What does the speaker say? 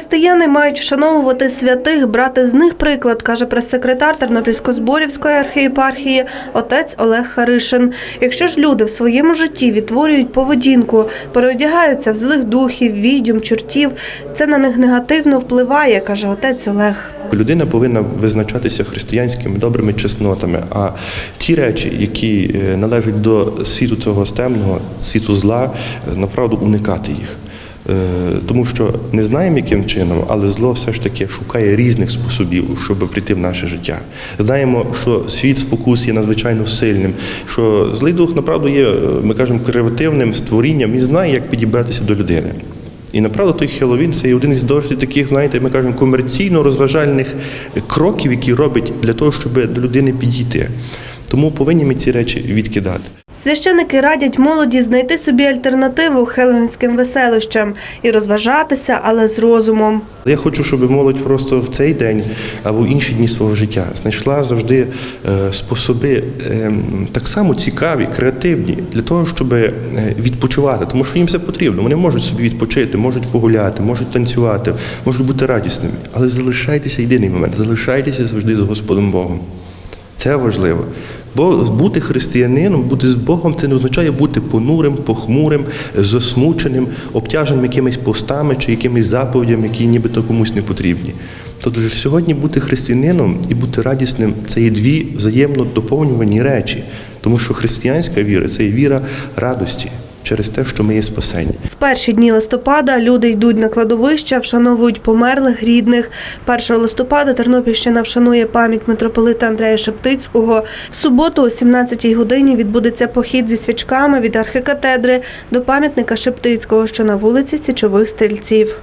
Християни мають вшановувати святих, брати з них приклад, каже прес-секретар Тернопільсько-Зборівської архієпархії отець Олег Харишин. Якщо ж люди в своєму житті відтворюють поведінку, переодягаються в злих духів, відьом, чортів, це на них негативно впливає, каже отець Олег. Людина повинна визначатися християнськими добрими чеснотами. А ті речі, які е, належать до світу цього стемного, світу зла, е, направду уникати їх. Е, Тому що не знаємо, яким чином, але зло все ж таки шукає різних способів, щоб прийти в наше життя. Знаємо, що світ спокус є надзвичайно сильним, що злий дух направду є, е, ми кажемо, креативним створінням і знає, як підібратися до людини. І направду той Хеллоуін це є один із досить таких, знаєте, ми кажемо, комерційно-розважальних кроків, які робить для того, щоб до людини підійти. Тому повинні ми ці речі відкидати. Священики радять молоді знайти собі альтернативу хеллоуінським веселищам і розважатися, але з розумом. Я хочу, щоб молодь просто в цей день або в інші дні свого життя знайшла завжди е, способи е, так само цікаві, креативні для того, щоб е, відпочивати, тому що їм все потрібно. Вони можуть собі відпочити, можуть погуляти, можуть танцювати, можуть бути радісними. Але залишайтеся єдиний момент, залишайтеся завжди з Господом Богом. Це важливо. Бо бути християнином, бути з Богом, це не означає бути понурим, похмурим, засмученим, обтяженим якимись постами чи якимись заповідями, які нібито комусь не потрібні. Тобто сьогодні бути християнином і бути радісним це є дві взаємно доповнювані речі, тому що християнська віра це є віра радості через те, що ми є спасені. В перші дні листопада люди йдуть на кладовища, вшановують померлих рідних. 1 листопада Тернопільщина вшанує пам'ять митрополита Андрея Шептицького. В суботу о 17-й годині відбудеться похід зі свічками від архикатедри до пам'ятника Шептицького, що на вулиці Січових Стрільців.